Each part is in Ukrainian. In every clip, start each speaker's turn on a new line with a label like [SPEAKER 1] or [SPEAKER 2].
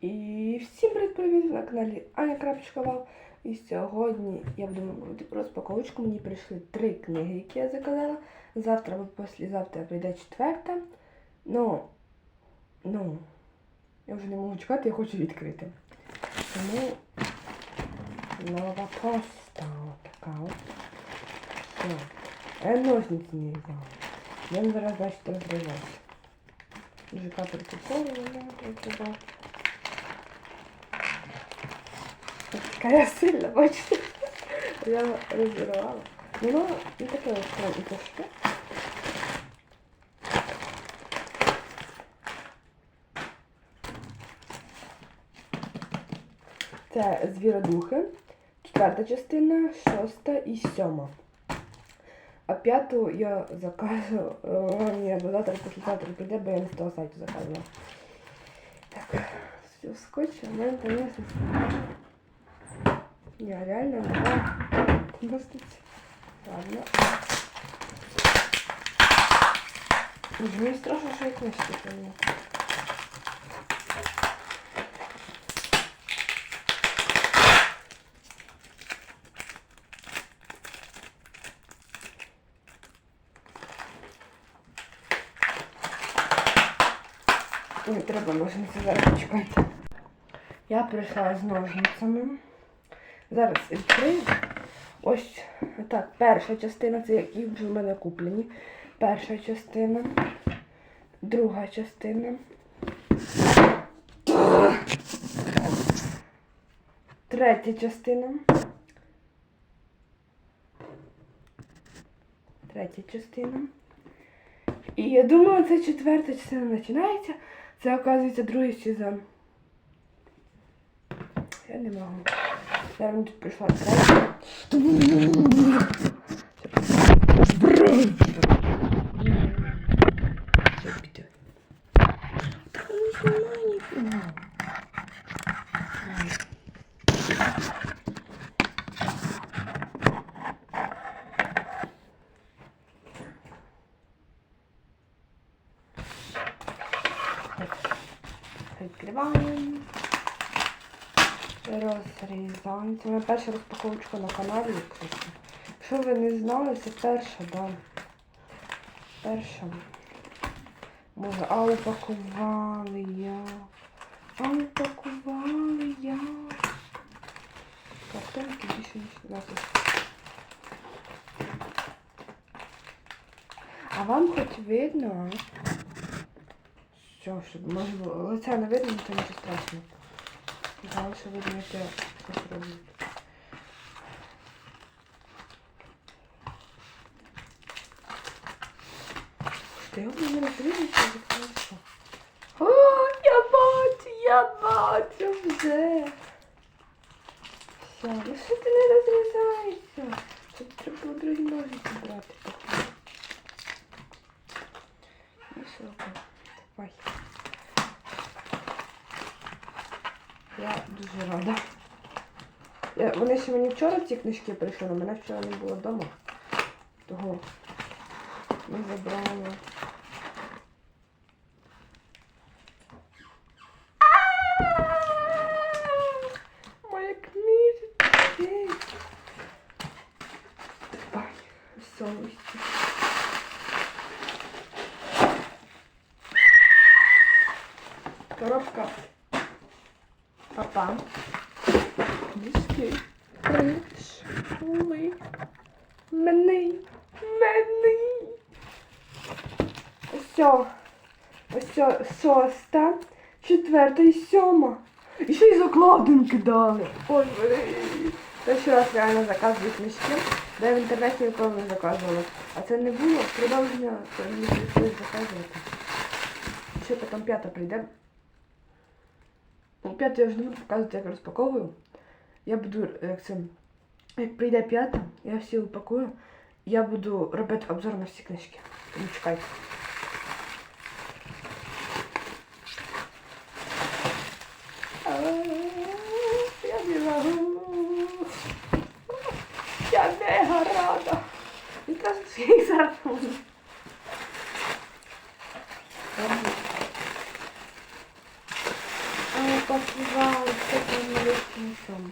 [SPEAKER 1] І всім привіт ви на каналі Аня Крапочкова. І сьогодні я буду робити розпаковочку. Мені прийшли три книги, які я заказала. Завтра або післязавтра прийде четверта. Ну, ну, я вже не можу чекати, я хочу відкрити. Тому нова поста. Така от. Я ножниці не взяла. Я зараз значить розривати. Дуже капель приколу, не розривати. Я сильна, бачите? Я розірвала. Воно не таке ось і тяжке. Це звіродухи, четверта частина, шоста і сьома. А п'яту я заказую, е, ні, або завтра післязавтра прийде, бо я не з того сайту заказувала. Так, все скотчем, у мене конечно. Я реально не знаю. Достать. Ладно. Боже, Мені страшно, що я книжки помню. Не треба ножниці зараз почекайте. Я прийшла з ножницями. Зараз відкрию. Ось так, перша частина, це які вже в мене куплені. Перша частина, друга частина. Третя частина. Третя частина. І я думаю, це четверта частина починається. Це, оказується, другий сезон. Я не можу. Зараз мені тут прийшла третя. Що піде? Так не знімай ніфіга. Відкриваємо. Розрізаємо. Це моя перша розпаковочка на каналі. Якщо ви не знали, це перша, да. Перша. Може, але пакували я. Але пакували я. Картинки більше ніж нас. А вам хоч видно? Що, щоб може було. Лиця не видно, то нічого страшного. Вже не розумію, що. О, я бачу, я бачу вже. Все, ну що ти не розрізаєшся? Тут треба було другі ножиці брати. Ну що, давай. Я дуже рада. Я, вони ще мені вчора ці книжки прийшли, але мене вчора не було вдома. Того не забрала. Моя книжечка. Ай, совісті. Коробка. Папа. Мішки. Прийшли. Мене. Мене. Ось. Ось шоста, четверта і сьома. І ще й закладинки дали. Ой, блін. Перший раз реально заказую книжки, де в інтернеті ніколи не заказувала. А це не було продовження, то прийшлось заказувати. Ще потім п'ята прийде. Ну, п'яту я вже не буду показувати, як розпаковую. Я буду, як це, як прийде п'ята, я всі упакую. Я буду робити обзор на всі книжки. Тому чекайте. Я не можу. Я мега рада. І кажуть, що я їх зараз буду. Ой, упаковали, все там на всьому.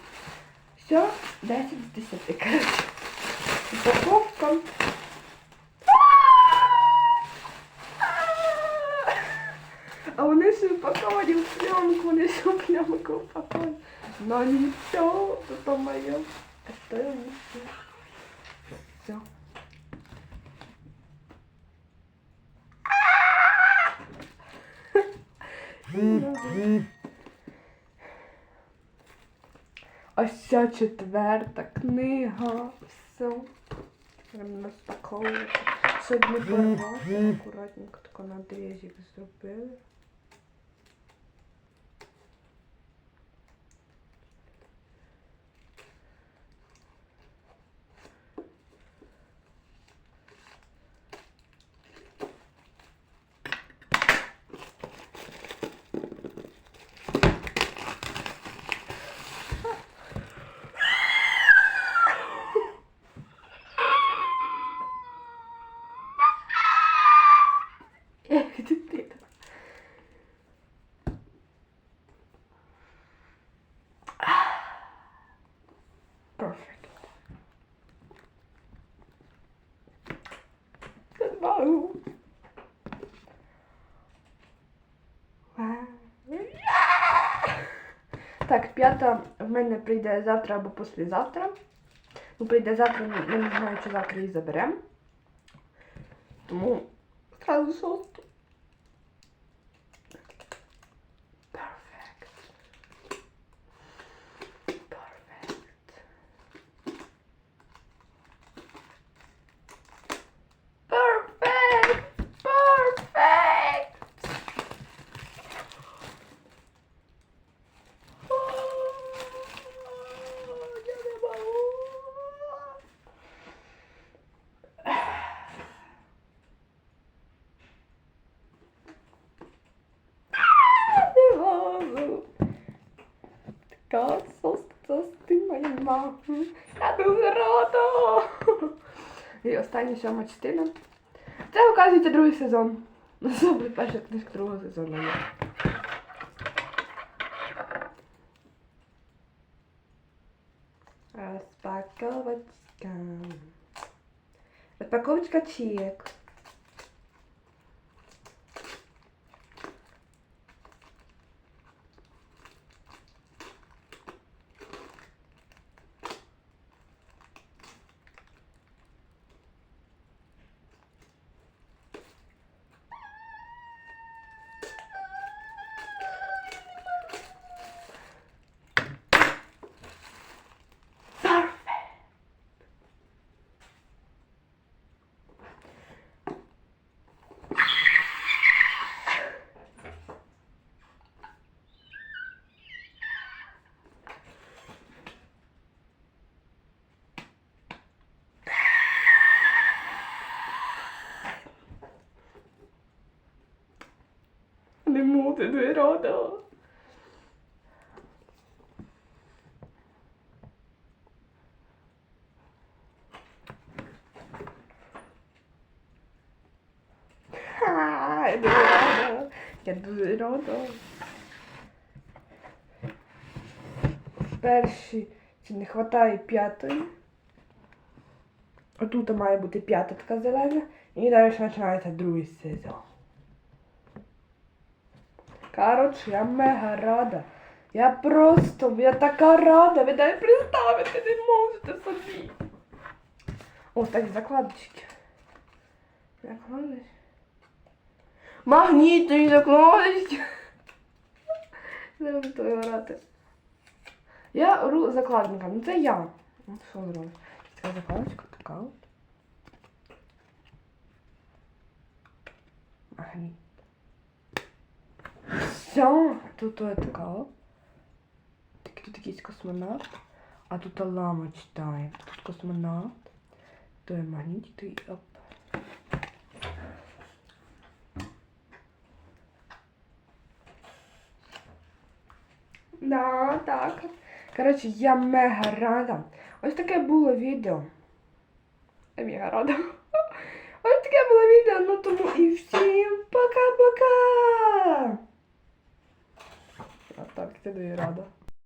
[SPEAKER 1] Все, 10 з 10, короче. Упаковка. А вони ще упаковані в пленку, вони ще в пленку упаковані. Но нічого, это моє. Это не все. Ось ця четверта книга. Все. Прям розпаковувати. Щоб не порвати. Акуратненько тако надрізик зробили. Perfect. Wow. Так, п'ята в мене прийде завтра або післязавтра. Ну, прийде завтра, я не знаю, чи завтра її заберемо. Тому Сразу шосту. Perfect. Perfect. Perfect. Perfect. Oh, ya me va. Не можу. Така соsti моя мама. Я дуже рада. І остання сьома частина. Це, оказується, другий сезон. Буде перша книжка другого сезону. Розпаковочка. Розпаковочка чек. Не можу, не рада. Я дуже рада. Я дуже рада. Перші, чи не вистачає п'ятої. Отут має бути п'ята така зелена. І далі починається другий сезон. Коротше, я мега рада. Я просто, я така рада, ви навіть представити не можете собі. О, так, закладочки. Закладочки. Магнітні закладочки. Не буду того грати. Я ру закладником, ну це я. Ну, що зробиш? Така закладочка, така от. Магніт. Все, тут така. тут якийсь космонавт, а тут лама читає. Тут космонавт, то є магніт, то й оп. Да, так. Коротше, я мега рада. Ось таке було відео. Я мега рада. Ось таке було відео, ну тому і всім пока-пока! Так, ти не рада.